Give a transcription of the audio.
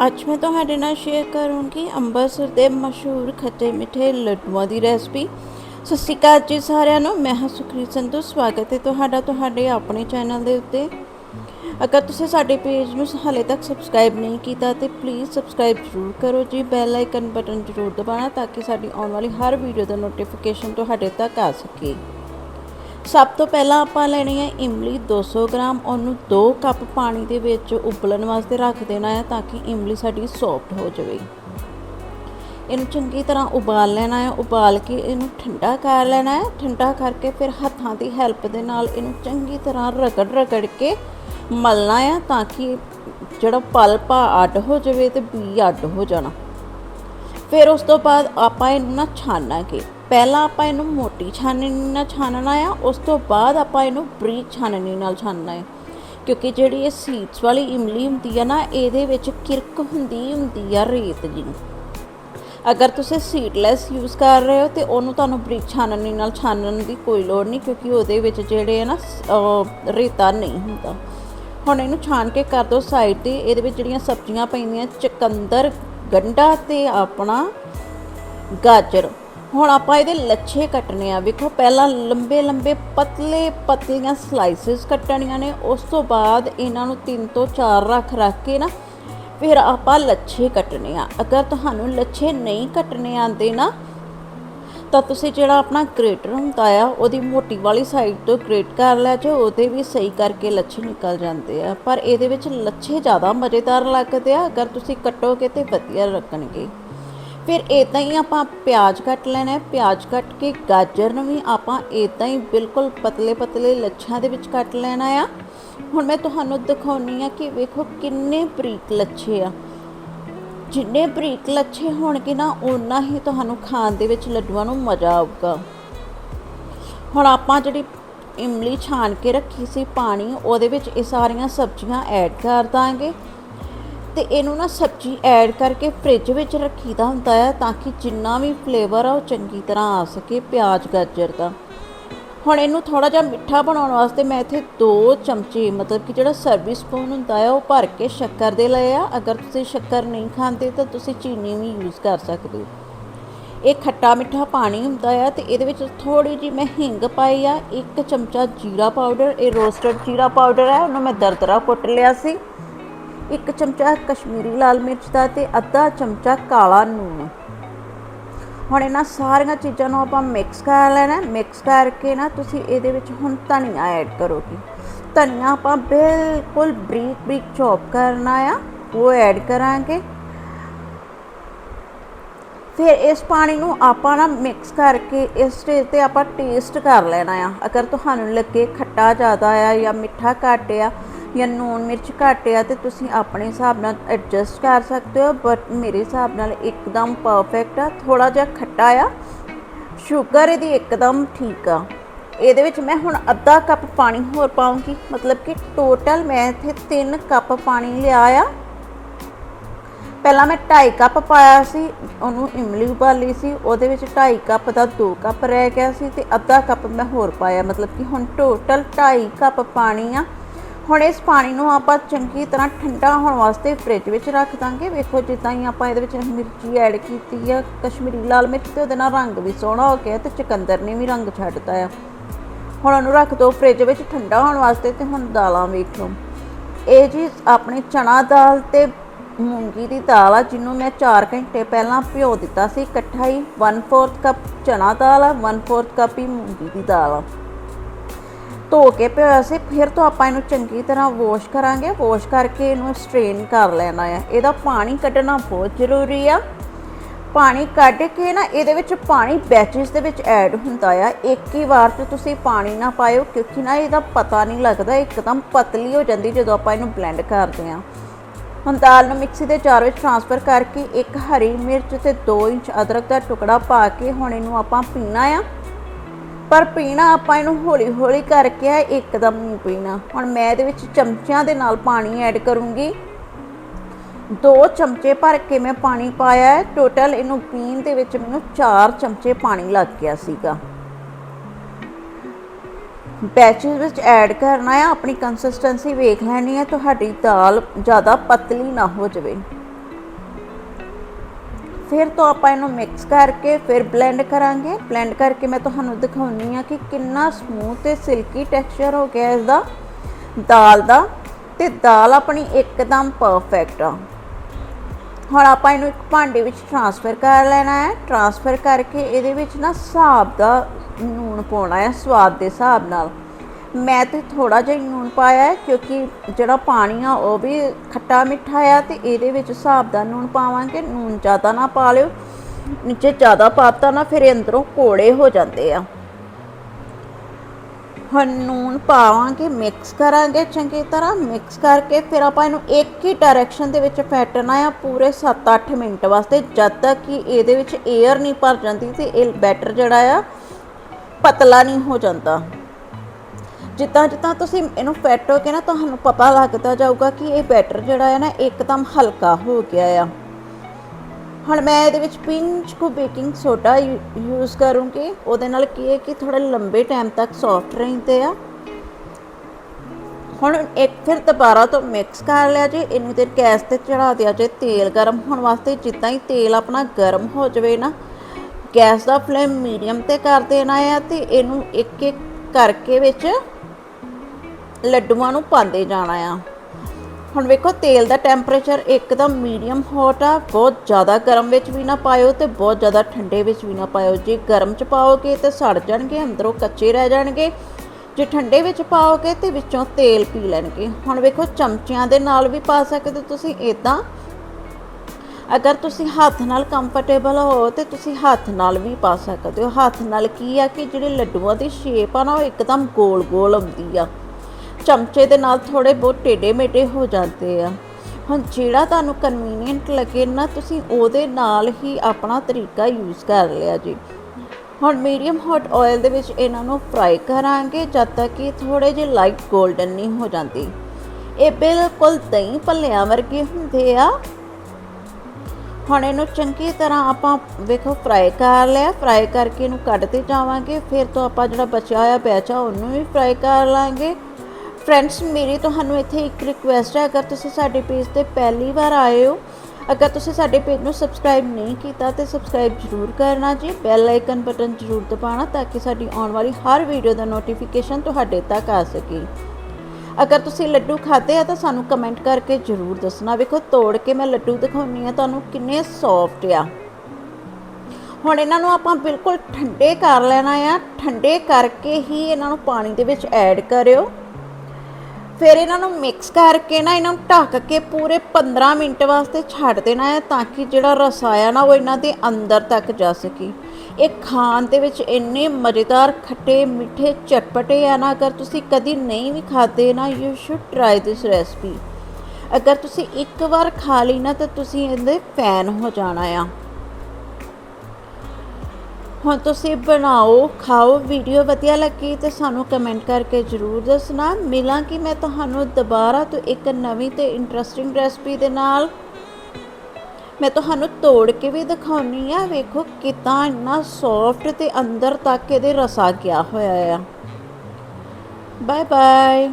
ਅੱਜ ਮੈਂ ਤੁਹਾਡੇ ਨਾਲ ਸ਼ੇਅਰ ਕਰੂੰਗੀ ਅੰਮ੍ਰਿਤਸਰ ਦੇ ਮਸ਼ਹੂਰ ਖੱਟੇ ਮਿੱਠੇ ਲੱਡੂਆਂ ਦੀ ਰੈਸਪੀ ਸਤਿ ਸ਼੍ਰੀ ਅਕਾਲ ਜੀ ਸਾਰਿਆਂ ਨੂੰ, ਮੈਂ ਹਾਂ ਸੁਖਰੀਤ ਸੰਧੂ, ਸਵਾਗਤ ਹੈ ਤੁਹਾਡਾ ਤੁਹਾਡੇ ਆਪਣੇ ਚੈਨਲ ਦੇ ਉੱਤੇ। ਅਗਰ ਤੁਸੀਂ ਸਾਡੇ ਪੇਜ ਨੂੰ ਹਾਲੇ ਤੱਕ ਸਬਸਕ੍ਰਾਈਬ ਨਹੀਂ ਕੀਤਾ ਤੇ ਪਲੀਜ਼ ਸਬਸਕ੍ਰਾਈਬ ਜ਼ਰੂਰ ਕਰੋ ਜੀ ਬੈਲ ਆਈਕਨ ਬਟਨ ਜ਼ਰੂਰ ਦਬਾਉਣਾ ਤਾਂ ਕਿ ਸਾਡੀ ਆਉਣ ਵਾਲੀ ਹਰ ਵੀਡੀਓ ਦਾ ਨੋਟੀਫਿਕੇਸ਼ਨ ਤੁਹਾਡੇ ਤੱਕ ਆ ਸਕੇ। ਸਭ ਤੋਂ ਪਹਿਲਾਂ ਆਪਾਂ ਲੈਣੀ ਹੈ ਇਮਲੀ 200 ਗ੍ਰਾਮ, ਉਹਨੂੰ 2 ਕੱਪ ਪਾਣੀ ਦੇ ਵਿੱਚ ਉਬਲਣ ਵਾਸਤੇ ਰੱਖ ਦੇਣਾ ਹੈ ਤਾਂ ਕਿ ਇਮਲੀ ਸਾਡੀ ਸੌਫਟ ਹੋ ਜਾਵੇ। ਇਹਨੂੰ ਚੰਗੀ ਤਰ੍ਹਾਂ ਉਬਾਲ ਲੈਣਾ ਹੈ, ਉਬਾਲ ਕੇ ਇਹਨੂੰ ਠੰਡਾ ਕਰ ਲੈਣਾ ਹੈ। ਠੰਡਾ ਕਰਕੇ ਫਿਰ ਹੱਥਾਂ ਦੀ ਹੈਲਪ ਦੇ ਨਾਲ ਇਹਨੂੰ ਚੰਗੀ ਤਰ੍ਹਾਂ ਰਗੜ ਰਗੜ ਕੇ ਮਲਣਾ ਹੈ ਤਾਂ ਕਿ ਜਿਹੜਾ ਪਲਪ ਆ ਅੱਡ ਹੋ ਜਾਵੇ ਤੇ ਬੀ ਅੱਡ ਹੋ ਜਾਣਾ। ਫਿਰ ਉਸ ਤੋਂ ਬਾਅਦ ਆਪਾਂ ਇਹਨੂੰ ਨਾ ਛਾਨਾਂਗੇ। ਪਹਿਲਾਂ ਆਪਾਂ ਇਹਨੂੰ ਮੋਟੀ ਛਾਨਣੀ ਨਾਲ ਛਾਨਣਾ ਆ, ਉਸ ਤੋਂ ਬਾਅਦ ਆਪਾਂ ਇਹਨੂੰ ਬਰੀਕ ਛਾਨਣੀ ਨਾਲ ਛਾਨਣਾ ਹੈ ਕਿਉਂਕਿ ਜਿਹੜੀ ਇਹ ਸੀਡਸ ਵਾਲੀ ਇਮਲੀ ਹੁੰਦੀ ਆ ਨਾ, ਇਹਦੇ ਵਿੱਚ ਕਿਰਕ ਹੁੰਦੀ ਹੁੰਦੀ ਆ ਰੇਤ ਜੀ ਅਗਰ ਤੁਸੀਂ ਸੀਡਲੈਸ ਯੂਜ਼ ਕਰ ਰਹੇ ਹੋ ਤੇ ਉਹਨੂੰ ਤੁਹਾਨੂੰ ਬਰੀਕ ਛਾਨਣੀ ਨਾਲ ਛਾਨਣ ਦੀ ਕੋਈ ਲੋੜ ਨਹੀਂ, ਕਿਉਂਕਿ ਉਹਦੇ ਵਿੱਚ ਜਿਹੜੇ ਹੈ ਨਾ ਰੇਤਾ ਨਹੀਂ ਹੁੰਦਾ। ਹੁਣ ਇਹਨੂੰ ਛਾਨ ਕੇ ਕਰ ਦਿਓ ਸਾਈਡ ਤੇ, ਇਹਦੇ ਵਿੱਚ ਜਿਹੜੀਆਂ ਸਬਜ਼ੀਆਂ ਪੈਂਦੀਆਂ, ਚਕੰਦਰ, ਗੰਡਾ ਤੇ ਆਪਣਾ ਗਾਜਰ। ਹੁਣ ਆਪਾਂ ਇਹਦੇ ਲੱਛੇ ਕੱਟਣੇ ਆ। ਵੇਖੋ, ਪਹਿਲਾਂ ਲੰਬੇ ਲੰਬੇ ਪਤਲੇ, ਪਤਲੀਆਂ ਸਲਾਈਸਿਸ ਕੱਟਣੀਆਂ ਨੇ। ਉਸ ਤੋਂ ਬਾਅਦ ਇਹਨਾਂ ਨੂੰ 3 ਤੋਂ 4 ਰੱਖ ਰੱਖ ਕੇ ਨਾ ਫਿਰ ਆਪਾਂ ਲੱਛੇ ਕੱਟਣੇ ਆ। ਅਗਰ ਤੁਹਾਨੂੰ ਲੱਛੇ ਨਹੀਂ ਕੱਟਣੇ ਆਂਦੇ ਨਾ, ਤਾਂ ਤੁਸੀਂ ਜਿਹੜਾ ਆਪਣਾ ਗ੍ਰੇਟਰ ਹੁੰਦਾ ਆ, ਉਹਦੀ ਮੋਟੀ ਵਾਲੀ ਸਾਈਡ ਤੋਂ ਗ੍ਰੇਟ ਕਰ ਲਿਆ ਜੇ ਉਹਦੇ ਵੀ ਸਹੀ ਕਰਕੇ ਲੱਛੇ ਨਿਕਲ ਜਾਂਦੇ ਆ। ਪਰ ਇਹਦੇ ਵਿੱਚ ਲੱਛੇ ਜ਼ਿਆਦਾ ਮਜ਼ੇਦਾਰ ਲੱਗਦੇ ਆ। ਅਗਰ ਤੁਸੀਂ ਕੱਟੋਗੇ ਤੇ ਵਧੀਆ ਲੱਗਣਗੇ। ਫਿਰ ਇਦਾਂ ਹੀ ਆਪਾਂ ਪਿਆਜ਼ ਕੱਟ ਲੈਣਾ ਹੈ। ਪਿਆਜ਼ ਕੱਟ ਕੇ ਗਾਜਰ ਨੂੰ ਵੀ ਆਪਾਂ ਇਦਾਂ ਹੀ ਬਿਲਕੁਲ ਪਤਲੇ ਪਤਲੇ ਲੱਛਾਂ ਦੇ ਵਿੱਚ ਕੱਟ ਲੈਣਾ ਆ। ਹੁਣ ਮੈਂ ਤੁਹਾਨੂੰ ਦਿਖਾਉਣੀ ਆ ਕਿ ਵੇਖੋ ਕਿੰਨੇ ਬਰੀਕ ਲੱਛੇ ਆ। ਜਿੰਨੇ ਬਰੀਕ ਲੱਛੇ ਹੋਣਗੇ ਨਾ, ਓਨਾ ਹੀ ਤੁਹਾਨੂੰ ਖਾਣ ਦੇ ਵਿੱਚ ਲੱਡੂਆਂ ਨੂੰ ਮਜ਼ਾ ਆਊਗਾ। ਹੁਣ ਆਪਾਂ ਜਿਹੜੀ ਇਮਲੀ ਛਾਣ ਕੇ ਰੱਖੀ ਸੀ ਪਾਣੀ, ਉਹਦੇ ਵਿੱਚ ਇਹ ਸਾਰੀਆਂ ਸਬਜ਼ੀਆਂ ਐਡ ਕਰ ਦਾਂਗੇ। ਤੇ ਇਹਨੂੰ ਨਾ ਸਬਜ਼ੀ ਐਡ ਕਰਕੇ ਫ੍ਰਿਜ ਵਿੱਚ ਰੱਖੀਦਾ ਹੁੰਦਾ ਆ ਤਾਂ ਕਿ ਜਿੰਨਾ ਵੀ ਫਲੇਵਰ ਆ ਉਹ ਚੰਗੀ ਤਰ੍ਹਾਂ ਆ ਸਕੇ ਪਿਆਜ਼, ਗਾਜਰ ਦਾ। ਹੁਣ ਇਹਨੂੰ ਥੋੜਾ ਜਿਹਾ ਮਿੱਠਾ ਬਣਾਉਣ ਵਾਸਤੇ ਮੈਂ ਇੱਥੇ 2 ਚਮਚੇ, ਮਤਲਬ ਕਿ ਜਿਹੜਾ ਸਰਵਿਸ ਸਪੂਨ ਹੁੰਦਾ ਹੈ ਉਹ ਭਰ ਕੇ ਸ਼ੱਕਰ ਦੇ ਲਏ ਆ। ਅਗਰ ਤੁਸੀਂ ਸ਼ੱਕਰ ਨਹੀਂ ਖਾਂਦੇ ਤਾਂ ਤੁਸੀਂ ਚੀਨੀ ਵੀ ਯੂਜ਼ ਕਰ ਸਕਦੇ ਹੋ। ਇਹ ਖੱਟਾ ਮਿੱਠਾ ਪਾਣੀ ਹੁੰਦਾ ਆ ਤੇ ਇਹਦੇ ਵਿੱਚ ਥੋੜੀ ਜੀ ਮੈਂ ਹਿੰਗ ਪਾਈ ਆ, ਇੱਕ ਚਮਚਾ ਜੀਰਾ ਪਾਊਡਰ। ਇਹ ਰੋਸਟਡ ਜੀਰਾ ਪਾਊਡਰ ਹੈ ਉਹਨੂੰ ਮੈਂ ਦਰਦਰਾ ਕੁੱਟ ਲਿਆ ਸੀ। ਇੱਕ ਚਮਚਾ ਕਸ਼ਮੀਰੀ ਲਾਲ ਮਿਰਚ ਦਾ ਤੇ ਅੱਧਾ ਚਮਚਾ ਕਾਲਾ ਨੂਣ। ਹੁਣ ਇਹਨਾਂ ਸਾਰੀਆਂ ਚੀਜ਼ਾਂ ਨੂੰ ਆਪਾਂ ਮਿਕਸ ਕਰ ਲੈਣਾ। ਮਿਕਸ ਕਰਕੇ ਨਾ ਤੁਸੀਂ ਇਹਦੇ ਵਿੱਚ ਹੁਣ ਧਨੀਆ ਐਡ ਕਰੋਗੇ। ਧਨੀਆ ਆਪਾਂ ਬਿਲਕੁਲ ਬਰੀਕ ਬਰੀਕ ਚੌਪ ਕਰਨਾ ਆ, ਉਹ ਐਡ ਕਰਾਂਗੇ। ਫਿਰ ਇਸ ਪਾਣੀ ਨੂੰ ਆਪਾਂ ਨਾ ਮਿਕਸ ਕਰਕੇ ਇਸ ਸਟੇਜ ਤੇ ਆਪਾਂ ਟੇਸਟ ਕਰ ਲੈਣਾ ਆ। ਅਗਰ ਤੁਹਾਨੂੰ ਲੱਗੇ ਖੱਟਾ ਜ਼ਿਆਦਾ ਆ ਜਾਂ ਮਿੱਠਾ ਘੱਟ ਆ ਜਾਂ ਨੂਨ ਮਿਰਚ ਘੱਟ ਆ ਤੇ ਤੁਸੀਂ ਆਪਣੇ ਹਿਸਾਬ ਨਾਲ ਐਡਜਸਟ ਕਰ ਸਕਦੇ ਹੋ ਬਟ ਮੇਰੇ ਹਿਸਾਬ ਨਾਲ ਇੱਕਦਮ ਪਰਫੈਕਟ ਆ ਥੋੜਾ ਜਿਹਾ ਖੱਟਾ ਆ। ਸ਼ੂਗਰ ਇਹਦੀ ਇੱਕਦਮ ਠੀਕ ਆ। ਇਹਦੇ ਵਿੱਚ ਮੈਂ ਹੁਣ ਅੱਧਾ ਕੱਪ ਪਾਣੀ ਹੋਰ ਪਾਉਂਗੀ, ਮਤਲਬ ਕਿ ਟੋਟਲ ਮੈਂ ਇੱਥੇ 3 ਕੱਪ ਪਾਣੀ ਲਿਆ ਆ। ਪਹਿਲਾਂ ਮੈਂ 2.5 ਕੱਪ ਪਾਇਆ ਸੀ, ਉਹਨੂੰ ਇਮਲੀ ਉਬਾਲੀ ਸੀ, ਉਹਦੇ ਵਿੱਚ 2.5 ਕੱਪ ਦਾ 2 ਕੱਪ ਰਹਿ ਗਿਆ ਸੀ ਤੇ ਅੱਧਾ ਕੱਪ ਮੈਂ ਹੋਰ ਪਾਇਆ, ਮਤਲਬ ਕਿ ਹੁਣ ਟੋਟਲ 2.5 ਕੱਪ ਪਾਣੀ ਆ। ਹੁਣ ਇਸ ਪਾਣੀ ਨੂੰ ਆਪਾਂ ਚੰਗੀ ਤਰ੍ਹਾਂ ਠੰਡਾ ਹੋਣ ਵਾਸਤੇ ਫ੍ਰਿਜ ਵਿੱਚ ਰੱਖ ਦਾਂਗੇ। ਵੇਖੋ ਜਿੱਦਾਂ ਹੀ ਆਪਾਂ ਇਹਦੇ ਵਿੱਚ ਮਿਰਚੀ ਐਡ ਕੀਤੀ ਆ, ਕਸ਼ਮੀਰੀ ਲਾਲ ਮਿਰਚ ਤੇ ਉਹਦੇ ਨਾਲ ਰੰਗ ਵੀ ਸੋਹਣਾ ਹੋ ਗਿਆ ਤੇ ਚਕੰਦਰ ਨੇ ਵੀ ਰੰਗ ਛੱਡਤਾ ਆ। ਹੁਣ ਉਹਨੂੰ ਰੱਖ ਦਿਓ ਫ੍ਰਿਜ ਵਿੱਚ ਠੰਡਾ ਹੋਣ ਵਾਸਤੇ ਤੇ ਹੁਣ ਦਾਲਾਂ ਵੇਖੋ। ਇਹ ਜੀ ਆਪਣੀ ਚਣਾ ਦਾਲ ਤੇ ਮੂੰਗੀ ਦੀ ਦਾਲ ਆ, ਜਿਹਨੂੰ ਮੈਂ 4 ਘੰਟੇ ਪਹਿਲਾਂ ਭਿਓ ਦਿੱਤਾ ਸੀ। ਇਕੱਠਾ ਹੀ 1/4 ਕੱਪ ਚਣਾ ਦਾਲ ਆ 1/4 ਕੱਪ ਹੀ ਮੂੰਗੀ ਦੀ ਦਾਲ ਆ। ਧੋ ਕੇ ਭਿਓਇਆ ਸੀ, ਫਿਰ ਤੋਂ ਆਪਾਂ ਇਹਨੂੰ ਚੰਗੀ ਤਰ੍ਹਾਂ ਵਾਸ਼ ਕਰਾਂਗੇ। ਵਾਸ਼ ਕਰਕੇ ਇਹਨੂੰ ਸਟ੍ਰੇਨ ਕਰ ਲੈਣਾ ਆ। ਇਹਦਾ ਪਾਣੀ ਕੱਢਣਾ ਬਹੁਤ ਜ਼ਰੂਰੀ ਆ। ਪਾਣੀ ਕੱਢ ਕੇ ਨਾ ਇਹਦੇ ਵਿੱਚ ਪਾਣੀ ਬੈਚਸ ਦੇ ਵਿੱਚ ਐਡ ਹੁੰਦਾ ਆ। ਇੱਕ ਹੀ ਵਾਰ 'ਚ ਤੁਸੀਂ ਪਾਣੀ ਨਾ ਪਾਇਓ, ਕਿਉਂਕਿ ਨਾ ਇਹਦਾ ਪਤਾ ਨਹੀਂ ਲੱਗਦਾ, ਇੱਕਦਮ ਪਤਲੀ ਹੋ ਜਾਂਦੀ ਜਦੋਂ ਆਪਾਂ ਇਹਨੂੰ ਬਲੈਂਡ ਕਰਦੇ ਆ। ਹੁਣ ਦਾਲ ਨੂੰ ਮਿਕਸੀ ਦੇ ਜਾਰ ਵਿੱਚ ਟ੍ਰਾਂਸਫਰ ਕਰਕੇ ਇੱਕ ਹਰੀ ਮਿਰਚ ਤੇ 2 ਇੰਚ ਅਦਰਕ ਦਾ ਟੁਕੜਾ ਪਾ ਕੇ ਹੁਣ ਇਹਨੂੰ ਆਪਾਂ ਪੀਣਾ ਆ। ਪਰ ਪੀਣਾ ਆਪਾਂ ਇਹਨੂੰ ਹੌਲੀ ਹੌਲੀ ਕਰਕੇ ਆ, ਇੱਕਦਮ ਨਹੀਂ ਪੀਣਾ। ਹੁਣ ਮੈਂ ਇਹਦੇ ਵਿੱਚ ਚਮਚਿਆਂ ਦੇ ਨਾਲ ਪਾਣੀ ਐਡ ਕਰੂੰਗੀ। ਦੋ ਚਮਚੇ ਭਰ ਕੇ ਮੈਂ ਪਾਣੀ ਪਾਇਆ ਹੈ। ਟੋਟਲ ਇਹਨੂੰ ਪੀਣ ਦੇ ਵਿੱਚ ਮੈਨੂੰ 4 ਚਮਚੇ ਪਾਣੀ ਲੱਗ ਗਿਆ ਸੀਗਾ। ਬੈਚਸ ਵਿੱਚ ਐਡ ਕਰਨਾ ਹੈ ਆਪਣੀ ਕੰਸਿਸਟੈਂਸੀ ਵੇਖ ਲੈਣੀ ਹੈ ਤੁਹਾਡੀ ਦਾਲ ਜ਼ਿਆਦਾ ਪਤਲੀ ਨਾ ਹੋ ਜਾਵੇ। ਫਿਰ ਤੋਂ ਆਪਾਂ ਇਹਨੂੰ ਮਿਕਸ ਕਰਕੇ ਫਿਰ ਬਲੈਂਡ ਕਰਾਂਗੇ। ਬਲੈਂਡ ਕਰਕੇ ਮੈਂ ਤੁਹਾਨੂੰ ਦਿਖਾਉਣੀ ਆ ਕਿ ਕਿੰਨਾ ਸਮੂਥ ਤੇ ਸਿਲਕੀ ਟੈਕਸਚਰ ਹੋ ਗਿਆ ਇਸ ਦਾ ਦਾਲ ਦਾ। ਤੇ ਦਾਲ ਆਪਣੀ ਇੱਕਦਮ ਪਰਫੈਕਟ ਆ। ਹੁਣ ਆਪਾਂ ਇਹਨੂੰ ਇੱਕ ਭਾਂਡੇ ਵਿੱਚ ਟਰਾਂਸਫਰ ਕਰ ਲੈਣਾ ਹੈ। ਟਰਾਂਸਫਰ ਕਰਕੇ ਇਹਦੇ ਵਿੱਚ ਨਾ ਹਿਸਾਬ ਦਾ ਨੂਣ ਪਾਉਣਾ ਹੈ, ਸਵਾਦ ਦੇ ਹਿਸਾਬ ਨਾਲ। ਮੈਂ ਤੇ ਥੋੜਾ ਜਿਹਾ ਹੀ ਨੂਣ ਪਾਇਆ ਹੈ, ਕਿਉਂਕਿ ਜਿਹੜਾ ਪਾਣੀ ਆ, ਉਹ ਵੀ ਖੱਟਾ ਮਿੱਠਾ ਆ ਤੇ ਇਹਦੇ ਵਿੱਚ ਹਿਸਾਬ ਦਾ ਨੂਣ ਪਾਵਾਂਗੇ ਨੂਣ ਜ਼ਿਆਦਾ ਨਾ ਪਾ ਲਿਓ, ਨੀਚੇ ਜ਼ਿਆਦਾ ਪਾਤਾ ਨਾ ਫਿਰ ਅੰਦਰੋਂ ਕੋੜੇ ਹੋ ਜਾਂਦੇ ਆ। ਹੁਣ ਨੂਨ ਪਾਵਾਂਗੇ ਮਿਕਸ ਕਰਾਂਗੇ ਚੰਗੀ ਤਰ੍ਹਾਂ ਮਿਕਸ ਕਰਕੇ ਫਿਰ ਆਪਾਂ ਇਹਨੂੰ ਇੱਕ ਹੀ ਡਾਇਰੈਕਸ਼ਨ ਦੇ ਵਿੱਚ ਫੈਟਣਾ ਆ ਪੂਰੇ 7-8 ਮਿੰਟ ਵਾਸਤੇ, ਜਦ ਤੱਕ ਕਿ ਇਹਦੇ ਵਿੱਚ 에ਅਰ ਨਹੀਂ ਭਰ ਜਾਂਦੀ ਤੇ ਇਹ ਬੈਟਰ ਜਿਹੜਾ ਆ, ਪਤਲਾ ਨਹੀਂ ਹੋ ਜਾਂਦਾ। ਜਿੱਦਾਂ ਜਿੱਦਾਂ ਤੁਸੀਂ ਇਹਨੂੰ ਫੈਟੋਗੇ ਨਾ ਤੁਹਾਨੂੰ ਪਤਾ ਲੱਗਦਾ ਜਾਊਗਾ ਕਿ ਇਹ ਬੈਟਰ ਜਿਹੜਾ ਹੈ ਨਾ ਇੱਕਦਮ ਹਲਕਾ ਹੋ ਗਿਆ ਆ। ਹੁਣ ਮੈਂ ਇਹਦੇ ਵਿੱਚ ਪਿੰਚ ਕੁ ਬੇਕਿੰਗ ਸੋਡਾ ਯੂਜ਼ ਕਰੂੰਗੀ। ਉਹਦੇ ਨਾਲ ਕੀ ਹੈ ਕਿ ਥੋੜਾ ਲੰਬੇ ਟਾਈਮ ਤੱਕ ਸੌਫਟ ਰਹਿੰਦੇ ਆ। ਹੁਣ ਇੱਕ ਫਿਰ ਦੁਬਾਰਾ ਤੋਂ ਮਿਕਸ ਕਰ ਲਿਆ ਜੀ ਇਹਨੂੰ ਤੇ ਗੈਸ ਤੇ ਚੜਾ ਦਿਆ ਜੇ ਤੇਲ ਗਰਮ ਹੋਣ ਵਾਸਤੇ। ਜਿੱਦਾਂ ਹੀ ਤੇਲ ਆਪਣਾ ਗਰਮ ਹੋ ਜਾਵੇ ਨਾ, ਗੈਸ ਦਾ ਫਲੇਮ ਮੀਡੀਅਮ ਤੇ ਕਰ ਦੇਣਾ ਆ ਤੇ ਇਹਨੂੰ ਇੱਕ ਇੱਕ ਕਰਕੇ ਵਿੱਚ ਲੱਡੂਆਂ ਨੂੰ ਪਾਉਂਦੇ ਜਾਣਾ ਆ। ਹੁਣ ਵੇਖੋ, ਤੇਲ ਦਾ ਟੈਂਪਰੇਚਰ ਇੱਕਦਮ ਮੀਡੀਅਮ ਹੌਟ ਆ। ਬਹੁਤ ਜ਼ਿਆਦਾ ਗਰਮ ਵਿੱਚ ਵੀ ਨਾ ਪਾਇਓ ਤੇ ਬਹੁਤ ਜ਼ਿਆਦਾ ਠੰਡੇ ਵਿੱਚ ਵੀ ਨਾ ਪਾਇਓ। ਜੇ ਗਰਮ ਚ ਪਾਓਗੇ ਤੇ ਸੜ ਜਾਣਗੇ, ਅੰਦਰੋਂ ਕੱਚੇ ਰਹਿ ਜਾਣਗੇ। ਜੇ ਠੰਡੇ ਵਿੱਚ ਪਾਓਗੇ ਤੇ ਵਿੱਚੋਂ ਤੇਲ ਪੀ ਲੈਣਗੇ। ਹੁਣ ਵੇਖੋ, ਚਮਚਿਆਂ ਦੇ ਨਾਲ ਵੀ ਪਾ ਸਕਦੇ ਹੋ ਤੁਸੀਂ ਇਦਾਂ ਅਗਰ ਤੁਸੀਂ ਹੱਥ ਨਾਲ ਕੰਫਰਟੇਬਲ ਹੋ ਤੇ ਤੁਸੀਂ ਹੱਥ ਨਾਲ ਵੀ ਪਾ ਸਕਦੇ ਹੋ। ਹੱਥ ਨਾਲ ਕੀ ਆ ਕਿ ਜਿਹੜੇ ਲੱਡੂਆਂ ਦੀ ਸ਼ੇਪ ਆ ਨਾ, ਉਹ ਇੱਕਦਮ ਗੋਲ ਗੋਲ ਆਉਂਦੀ ਆ। ਚਮਚੇ ਦੇ ਨਾਲ ਥੋੜੇ ਬਹੁਤ ਟੇਢੇ ਮੇਢੇ ਹੋ ਜਾਂਦੇ ਆ। ਹੁਣ ਜਿਹੜਾ ਤੁਹਾਨੂੰ ਕਨਵੀਨੀਅੰਟ ਲੱਗੇ ਨਾ, ਤੁਸੀਂ ਉਹਦੇ ਨਾਲ ਹੀ ਆਪਣਾ ਤਰੀਕਾ ਯੂਜ਼ ਕਰ ਲਿਆ ਜੀ। ਹੁਣ ਮੀਡੀਅਮ ਹੌਟ ਆਇਲ ਦੇ ਵਿੱਚ ਇਹਨਾਂ ਨੂੰ ਫਰਾਈ ਕਰਾਂਗੇ, ਜਦ ਤੱਕ ਕਿ ਥੋੜੇ ਜਿਹੇ ਲਾਈਟ 골ਡਨ ਨਹੀਂ ਹੋ ਜਾਂਦੀ। ਇਹ ਬਿਲਕੁਲ ਦਹੀਂ ਭੱਲਿਆਂ ਵਰਗੇ ਹੁੰਦੇ ਆ। ਹੁਣ ਇਹਨੂੰ ਚੰਗੀ ਤਰ੍ਹਾਂ ਆਪਾਂ ਵੇਖੋ ਫਰਾਈ ਕਰ ਲਿਆ। ਫਰਾਈ ਕਰਕੇ ਇਹਨੂੰ ਕੱਢਦੇ ਜਾਵਾਂਗੇ। ਫਿਰ ਤੋਂ ਆਪਾਂ ਜਿਹੜਾ ਬਚਿਆ ਹੋਇਆ ਬੈਚਾ ਉਹਨੂੰ ਵੀ ਫਰਾਈ ਕਰ ਲਾਂਗੇ। ਫਰੈਂਡਸ ਮੇਰੀ ਤੁਹਾਨੂੰ ਇੱਥੇ ਇੱਕ ਰਿਕੁਐਸਟ ਹੈ, ਅਗਰ ਤੁਸੀਂ ਸਾਡੇ ਪੇਜ ਤੇ ਪਹਿਲੀ ਵਾਰ ਆਏ ਹੋ, ਅਗਰ ਤੁਸੀਂ ਸਾਡੇ ਪੇਜ ਨੂੰ ਸਬਸਕ੍ਰਾਈਬ ਨਹੀਂ ਕੀਤਾ, ਤੇ ਸਬਸਕ੍ਰਾਈਬ ਜ਼ਰੂਰ ਕਰਨਾ ਜੀ। ਬੈਲ ਆਈਕਨ ਬਟਨ ਜ਼ਰੂਰ ਦਬਾਉਣਾ, ਤਾਂ ਕਿ ਸਾਡੀ ਆਉਣ ਵਾਲੀ ਹਰ ਵੀਡੀਓ ਦਾ ਨੋਟੀਫਿਕੇਸ਼ਨ ਤੁਹਾਡੇ ਤੱਕ ਆ ਸਕੇ। ਅਗਰ ਤੁਸੀਂ ਲੱਡੂ ਖਾਦੇ ਆ, ਤਾਂ ਸਾਨੂੰ ਕਮੈਂਟ ਕਰਕੇ ਜ਼ਰੂਰ ਦੱਸਣਾ। ਵੇਖੋ, ਤੋੜ ਕੇ ਮੈਂ ਲੱਡੂ ਦਿਖਾਉਣੀ ਆ, ਤੁਹਾਨੂੰ ਕਿੰਨੇ ਸੌਫਟ ਆ। ਹੁਣ ਇਹਨਾਂ ਨੂੰ ਆਪਾਂ ਬਿਲਕੁਲ ਠੰਡੇ ਕਰ ਲੈਣਾ ਆ। ਠੰਡੇ ਕਰਕੇ ਹੀ ਇਹਨਾਂ ਨੂੰ ਪਾਣੀ ਦੇ ਵਿੱਚ ਐਡ ਕਰਿਓ। ਫਿਰ ਇਹਨਾਂ ਨੂੰ ਮਿਕਸ ਕਰਕੇ ਨਾ ਇਹਨਾਂ ਨੂੰ ਢੱਕ ਕੇ ਪੂਰੇ 15 ਮਿੰਟ ਵਾਸਤੇ ਛੱਡ ਦੇਣਾ ਹੈ ਤਾਂ ਕਿ ਜਿਹੜਾ ਰਸ ਆਇਆ ਨਾ ਉਹ ਇਹਨਾਂ ਦੇ ਅੰਦਰ ਤੱਕ ਜਾ ਸਕੇ। ਇਹ ਖਾਣ ਦੇ ਵਿੱਚ ਇੰਨੇ ਮਜ਼ੇਦਾਰ, ਖੱਟੇ, ਮਿੱਠੇ, ਚਟਪਟੇ ਆ ਨਾ, ਅਗਰ ਤੁਸੀਂ ਕਦੀ ਨਹੀਂ ਵੀ ਖਾਦੇ ਨਾ you should try this recipe ਅਗਰ ਤੁਸੀਂ ਇੱਕ ਵਾਰ ਖਾ ਲਈ ਨਾ, ਤਾਂ ਤੁਸੀਂ ਇਹਦੇ ਫੈਨ ਹੋ ਜਾਣਾ ਆ। ਹੁਣ ਤੁਸੀਂ ਬਣਾਓ, ਖਾਓ ਵੀਡੀਓ ਵਧੀਆ ਲੱਗੀ ਤੇ ਸਾਨੂੰ ਕਮੈਂਟ ਕਰਕੇ ਜਰੂਰ ਦੱਸਣਾ। ਮਿਲਾਂਗੀ ਮੈਂ ਤੁਹਾਨੂੰ ਦੁਬਾਰਾ ਤੋਂ ਇੱਕ ਨਵੀਂ ਤੇ ਇੰਟਰਸਟਿੰਗ ਰੈਸਪੀ ਦੇ ਨਾਲ ਮੈਂ ਤੁਹਾਨੂੰ ਤੋੜ ਕੇ ਵੀ ਦਿਖਾਉਣੀ ਆ। ਵੇਖੋ ਕਿਤਾ ਇੰਨਾ ਸੌਫਟ ਤੇ ਅੰਦਰ ਤੱਕ ਇਹਦੇ ਰਸਾ ਗਿਆ ਹੋਇਆ ਆ। Bye bye